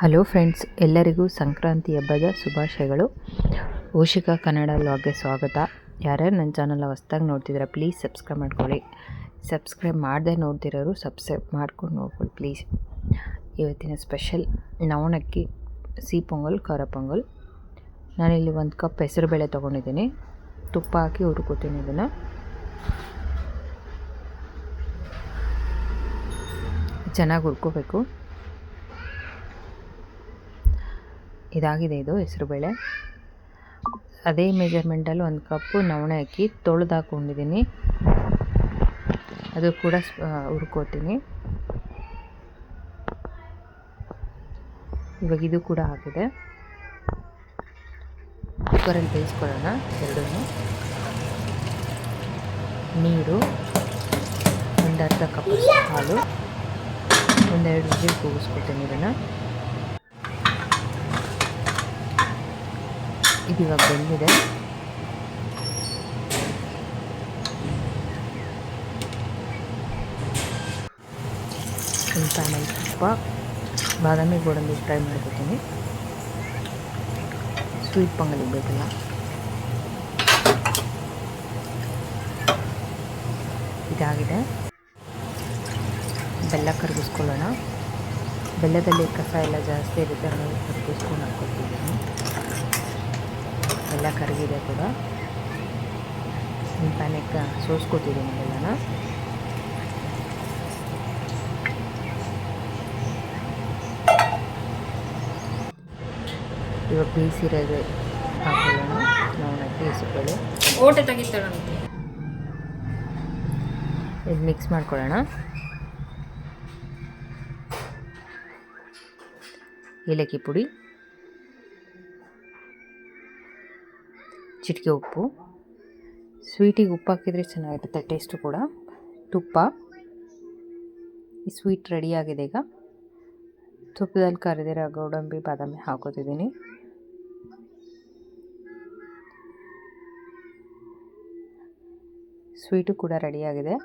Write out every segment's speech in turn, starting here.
Hello friends, ಎಲ್ಲರಿಗೂ ಸಂಕ್ರಾಂತಿ ಹಬ್ಬದ ಶುಭಾಶಯಗಳು. ಊಷಿಕ ಕನ್ನಡ ಲಾಗ್ಗೆ ಸ್ವಾಗತ. ಯಾರ್ಯಾರು ನನ್ನ ಚಾನಲ್ ಹೊಸ್ದಾಗಿ ನೋಡ್ತಿದ್ದೀರ ಪ್ಲೀಸ್ ಸಬ್ಸ್ಕ್ರೈಬ್ ಮಾಡ್ಕೊಳ್ಳಿ. ಸಬ್ಸ್ಕ್ರೈಬ್ ಮಾಡದೆ ನೋಡ್ತಿರೋರು ಸಬ್ಸ್ಕ್ರೈಬ್ ಮಾಡ್ಕೊಂಡು ನೋಡ್ಕೊಳ್ಳಿ ಪ್ಲೀಸ್ ಇವತ್ತಿನ ಸ್ಪೆಷಲ್ ನವಣಕ್ಕಿ, ಸಿಹಿ ಪೊಂಗಲ್, ಖಾರ ಪೊಂಗಲ್. ನಾನಿಲ್ಲಿ ಒಂದು ಕಪ್ ಹೆಸರುಬೇಳೆ ತೊಗೊಂಡಿದ್ದೀನಿ. ತುಪ್ಪ ಹಾಕಿ ಹುರ್ಕೋತೀನಿ ಇದನ್ನು. ಚೆನ್ನಾಗಿ ಹುರ್ಕೋಬೇಕು. ಇದಾಗಿದೆ ಇದು ಹೆಸರುಬೇಳೆ ಅದೇ ಮೆಜರ್ಮೆಂಟಲ್ಲಿ ಒಂದು ಕಪ್ಪು ನವಣೆ ಅಕ್ಕಿ ತೊಳೆದು ಹಾಕ್ಕೊಂಡಿದ್ದೀನಿ ಅದು ಕೂಡ ಹುರ್ಕೋತೀನಿ. ಇವಾಗ ಇದು ಕೂಡ ಆಗಿದೆ ಕುಕ್ಕರಲ್ಲಿ ಬೇಯಿಸ್ಕೊಳ್ಳೋಣ ಎರಡೂ ನೀರು, ಒಂದು ಅರ್ಧ ಕಪ್ ಹಾಲು, ಒಂದೆರಡು ವಿಜಿಲ್ ಕೂಗಿಸ್ಕೊತೀನಿ ಇದನ್ನು. ಇದು ಇವಾಗ ಬೆಂದಿದೆ. ಸ್ವಲ್ಪ ತುಪ್ಪ ಬಾದಾಮಿ ಗೋಡಂಬಿ ಫ್ರೈ ಮಾಡ್ಕೊತೀನಿ. ಸ್ವೀಟ್ ಪೊಂಗಲಿಗೆ ಬೇಕಲ್ಲ ಇದಾಗಿದೆ. ಬೆಲ್ಲ ಕರಗಿಸ್ಕೊಳ್ಳೋಣ. ಬೆಲ್ಲದಲ್ಲಿ ಕಸ ಎಲ್ಲ ಜಾಸ್ತಿ ಇರುತ್ತೆ ಕರಗಿಸ್ಕೊಂಡು ಹಾಕ್ಕೊತಿದ್ದೀನಿ ಎಲ್ಲ ಕರಗಿದೆ ಕೂಡ. ನಿಮ್ಮ ಪ್ಯಾನಿಗೆ ಸೋಸ್ಕೊತಿದ್ದೀನಿ ಎಲ್ಲನ ಇವಾಗ ಬೇಯಿಸಿರೋದು ಹಾಕೊಳ್ಳೋಣ. ನಾವು ಬೇಯಿಸ್ಕೊಳ್ಳಿ ಓಟೆ ತೆಗಿತಾಳಂತೆ ಇದು ಮಿಕ್ಸ್ ಮಾಡ್ಕೊಳ್ಳೋಣ. ಏಲಕ್ಕಿ ಪುಡಿ. ಚಿಟಿಕೆ ಉಪ್ಪು. ಸ್ವೀಟಿಗೆ ಉಪ್ಪು ಹಾಕಿದರೆ ಚೆನ್ನಾಗಿರುತ್ತೆ ಟೇಸ್ಟು ಕೂಡ. ತುಪ್ಪ. ಈ ಸ್ವೀಟ್ ರೆಡಿಯಾಗಿದೆ ಈಗ. ತುಪ್ಪದಲ್ಲಿ ಕರೆದಿರೋ ಗೋಡಂಬಿ, ಬಾದಾಮಿ ಹಾಕೋತಿದ್ದೀನಿ. ಸ್ವೀಟು ಕೂಡ ರೆಡಿಯಾಗಿದೆ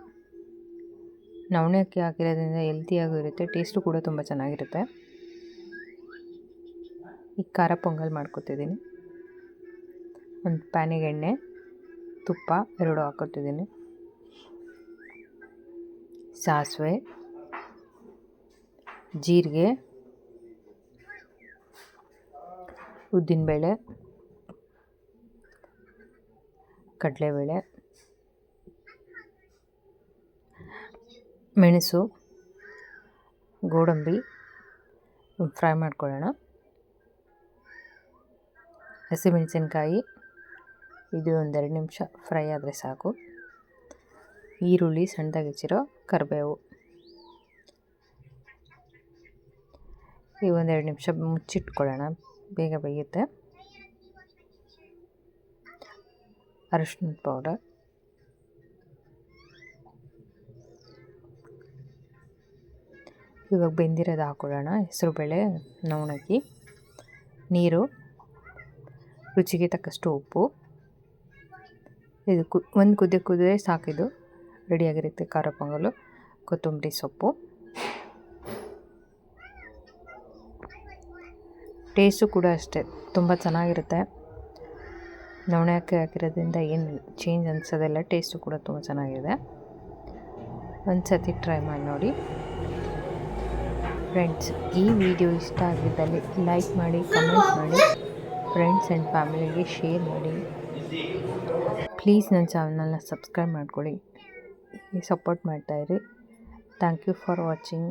ನವಣೆ ಅಕ್ಕಿ ಹಾಕಿರೋದ್ರಿಂದ ಹೆಲ್ತಿಯಾಗೂ ಇರುತ್ತೆ ಟೇಸ್ಟು ಕೂಡ ತುಂಬ ಚೆನ್ನಾಗಿರುತ್ತೆ. ಈಗ ಖಾರ ಪೊಂಗಲ್ ಮಾಡ್ಕೊತಿದ್ದೀನಿ. ಒಂದು ಪ್ಯಾನಿಗೆ ಎಣ್ಣೆ ತುಪ್ಪ ಎರಡು ಹಾಕೋತಿದ್ದೀನಿ. ಸಾಸಿವೆ, ಜೀರಿಗೆ, ಉದ್ದಿನಬೇಳೆ, ಕಡಲೆಬೇಳೆ, ಮೆಣಸು, ಗೋಡಂಬಿ, ಫ್ರೈ ಮಾಡ್ಕೊಳ್ಳೋಣ. ಹಸಿಮೆಣಸಿನ್ಕಾಯಿ ಇದು ಒಂದೆರಡು ನಿಮಿಷ ಫ್ರೈ ಆದರೆ ಸಾಕು. ಈರುಳ್ಳಿ ಸಣ್ಣದಾಗಿ ಹೆಚ್ಚಿರೋ ಕರಿಬೇವು. ಈ ಒಂದೆರಡು ನಿಮಿಷ ಮುಚ್ಚಿಟ್ಕೊಳ್ಳೋಣ. ಬೇಗ ಬೇಯುತ್ತೆ. ಅರಿಶಿಣದ ಪೌಡರ್ ಇವಾಗ ಬೆಂದಿರೋದು ಹಾಕೊಳ್ಳೋಣ. ಹೆಸರುಬೇಳೆ ನವಣಕ್ಕಿ, ನೀರು, ರುಚಿಗೆ ತಕ್ಕಷ್ಟು ಉಪ್ಪು. ಇದು ಕು, ಒಂದು ಕುದಿ ಕುದಿದ್ರೆ ಸಾಕಿದು ರೆಡಿಯಾಗಿರುತ್ತೆ ಖಾರ ಪೊಂಗಲು, ಕೊತ್ತಂಬರಿ ಸೊಪ್ಪು. ಟೇಸ್ಟು ಕೂಡ ಅಷ್ಟೇ, ತುಂಬ ಚೆನ್ನಾಗಿರುತ್ತೆ. ನವಣೆ ಹಾಕಿ ಹಾಕಿರೋದ್ರಿಂದ ಏನು ಚೇಂಜ್ ಅನಿಸೋದಿಲ್ಲ ಟೇಸ್ಟು ಕೂಡ ತುಂಬ ಚೆನ್ನಾಗಿದೆ. ಒಂದು ಸತಿ ಟ್ರೈ ಮಾಡಿ ನೋಡಿ. ಫ್ರೆಂಡ್ಸ್ ಈ ವಿಡಿಯೋ ಇಷ್ಟ ಆಗಿದ್ದಲ್ಲಿ ಲೈಕ್ ಮಾಡಿ ಕಮೆಂಟ್ ಮಾಡಿ. ಫ್ರೆಂಡ್ಸ್ ಆ್ಯಂಡ್ ಫ್ಯಾಮಿಲಿಗೆ ಶೇರ್ ಮಾಡಿ. ಪ್ಲೀಸ್ ನನ್ನ ಚಾನಲ್ನ ಸಬ್ಸ್ಕ್ರೈಬ್ ಮಾಡ್ಕೊಳ್ಳಿ. ಸಪೋರ್ಟ್ ಮಾಡ್ತಾಯಿರಿ ಥ್ಯಾಂಕ್ ಯು ಫಾರ್ ವಾಚಿಂಗ್